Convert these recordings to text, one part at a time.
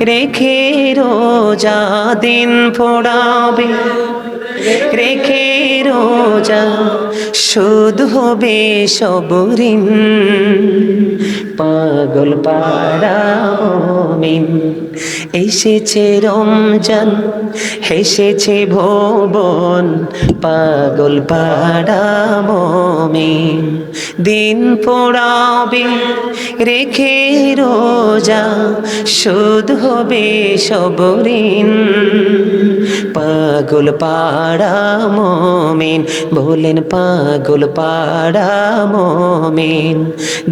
রেখে রোজা দিন ফোড়াবে। রেখে রোজা শুধু হবে সবরিন পাগল পাড়া মিন এসেছে রমজান, হেসেছে ভবন, পাগল পাড়া মমিন। দিন পোড়াবে, রেখে রোজা শুধু হবে সবরিন পাগল পাড়া মমিন বলেন পাগল পাড়া মমিন।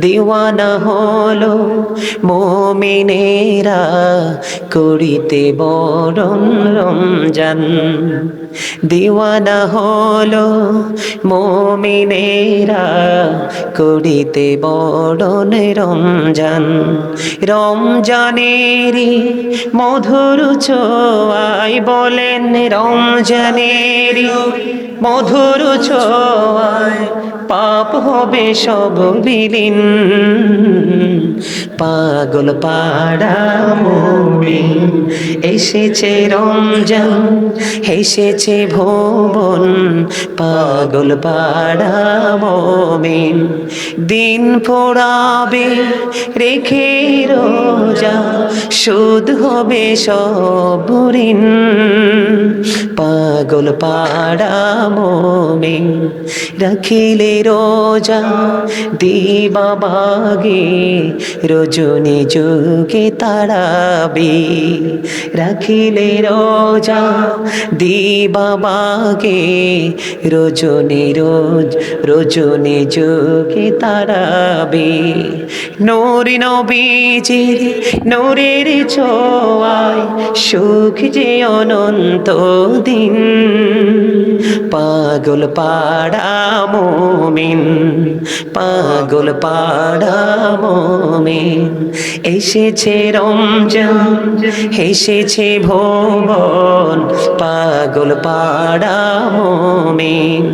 দিওয়ানা হলো মমিনেরা করিতে বরণ রমজান। দিওয়ানা হলো মমিনেরা করিতে বরণ রমজান। রমজানেরই মধুর ছোয়াই বলেন রমজানেরই মধুর ছোয়ায় পাপ হবে সব বিলীন। পাগল পাড়া মুমিন, এসেছে রমজান, এসেছে ভুবন পাগল পাড়া মমিন। দিন পোড়াবে রেখে রোজা, সুদ হবে সব পাগল পাড়া মমিন রাখিলে রোজা, দিবা বাগে রজনী যুগে তাড়াবে রাখিলে রোজা, দিবা বাগে রজনী রোজ, রজনী যুগে তাড়াবে নোরি নবীজির নোরের ছোয়ায় সুখ যে অনন্ত দিন। পাগল পাড়া মোমিন, পাগল পাড়া মোমিন। এসেছে রমজান, এসেছে ভুবন, পাগল পাড়া মোমিন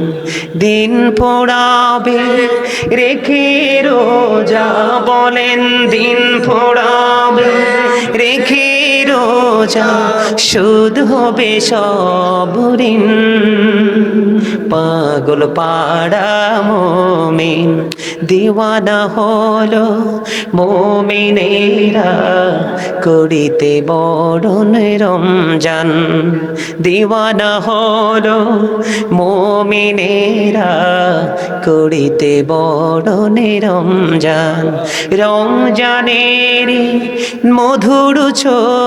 দিন পোড়াবে রেখে রোজা বলেন দিন পোড়াবে রেখে রোজা সুদ হবে সব ঋণ। পাগল পাড়া মোমিন, দিওয়ানা হলো মোমিনেরা করিতে বরণ রমজান। দিওয়ানা হলো মোমিনেরা করিতে বরণ রমজান। রমজানেরই মধুর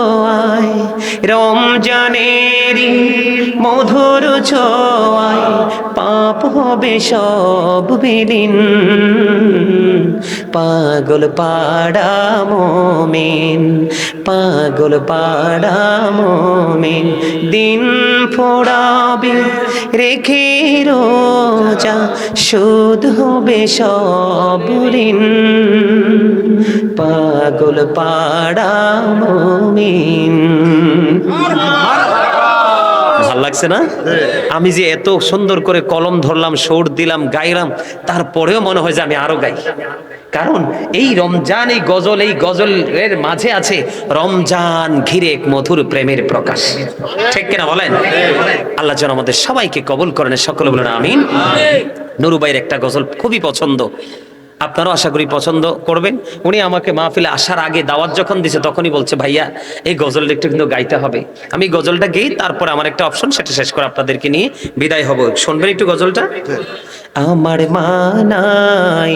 ছোয়ায় রমজানেরই মধুর ছোয়ায়, পাপ হবে সব বিলীন পাগল পাড়া মোমিন, পাগল পাড়া মোমিন, দিন ফোড়াবে রেখে রোজা সুদ হবে সব ঋণ পাগল পাড়া মোমিন। লাগছে না? আমি যে এত সুন্দর করে কলম ধরলাম, সুর দিলাম, গাইলাম, তারপরেও মনে হয় যে আমি আরও গাই। কারণ এই রমজান এই গজল এই গজলের মাঝে আছে রমজান ঘিরে এক মধুর প্রেমের প্রকাশ। ঠিক কিনা বলেন? আল্লাহ যেন আমাদের সবাইকে কবুল করেন সকলে বলেন আমিন। নুরুবাইয়ের একটা গজল খুবই পছন্দ। আপনারাও আশা করি পছন্দ করবেন। উনি আমাকে মাহফিলে আসার আগে দাওয়াত যখন দিছে তখনই বলছে ভাইয়া এই গজলটা একটু কিন্তু গাইতে হবে। আমি গজলটা গেই তারপরে আমার একটা অপশন সেটা শেষ করে আপনাদেরকে নিয়ে বিদায় হব। শুনবেন একটু গজলটা? আমার মা নাই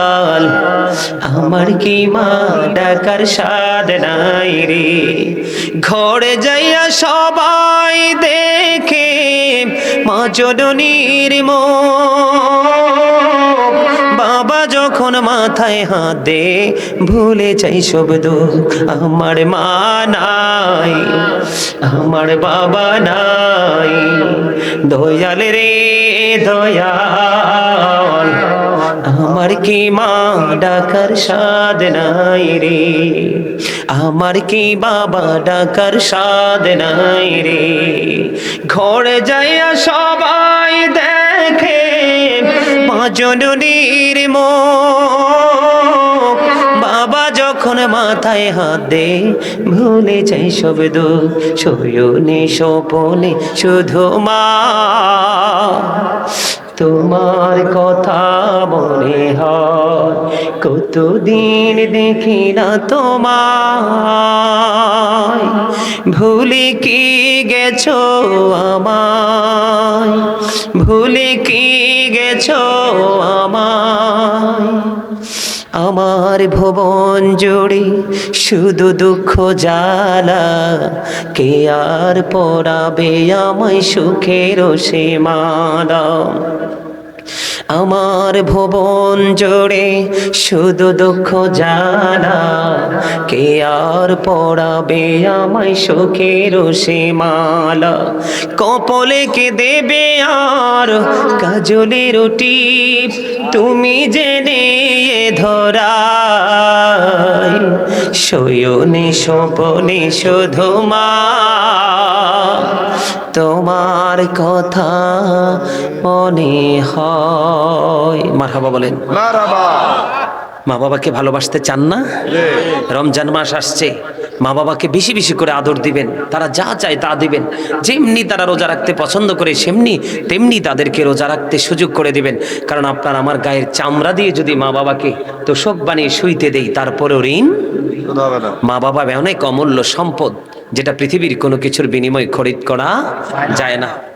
আমার কি মা ডাকার স্বাদ নাই রে? ঘরে যাইয়া সবাই দেখে মা জননীর মো বাবা যখন মাথায় হাত দে, ভুলে যাই সব দুঃখ। আমার মা নাই, আমার বাবা নাই। দয়াল রে, দয়াল। আমার কি মা ডাকার সাদ নাই রে? আমার কি বাবা ডাকার সাদ নাই রে? ঘরে যাইয়া সবাই দেখে, মা জননীর মুখ। বাবা যখন মাথায় হাত দে ভুলে যাই সব দুঃখ শয়নে স্বপনে শুধু মা। তোমার কথা মনে হয়, কতদিন দেখি না তোমায়। ভুলে কি গেছো আমায়? ভুলে কি গেছো আমায়? আমার ভুবন জুড়ে শুধু দুঃখ জ্বালা। কে আর পড়াবে আমায় সুখের সে মালা আমার ভুবন জোড়ে শুধু দুঃখ জানা কে আর পড়াবে আমায় সুখের সে মালা কপলে কে দেবে আর? কাজলের রুটি, তুমি জেনে ধরাই শয়নে স্বপনে শুধু মা। তোমার কথা মনে হয়। মারহাবা বলেন। মারাবা মা বাবাকে ভালোবাসতে চান না? রমজান মাস আসছে। মা বাবাকে বেশি বেশি করে আদর দিবেন। তারা যা চায় তা দিবেন। যেমনি তারা রোজা রাখতে পছন্দ করে, সেমনি তেমনি তাদেরকে রোজা রাখতে সুযোগ করে দিবেন। কারণ আপনার আমার গায়ের চামড়া দিয়ে যদি মা বাবাকে তোষক বানিয়ে শুইতে দেই, তারপরেও ঋণ? মা বাবা অনেক অমূল্য সম্পদ, যেটা পৃথিবীর কোনো কিছুর বিনিময় খরিদ করা যায় না।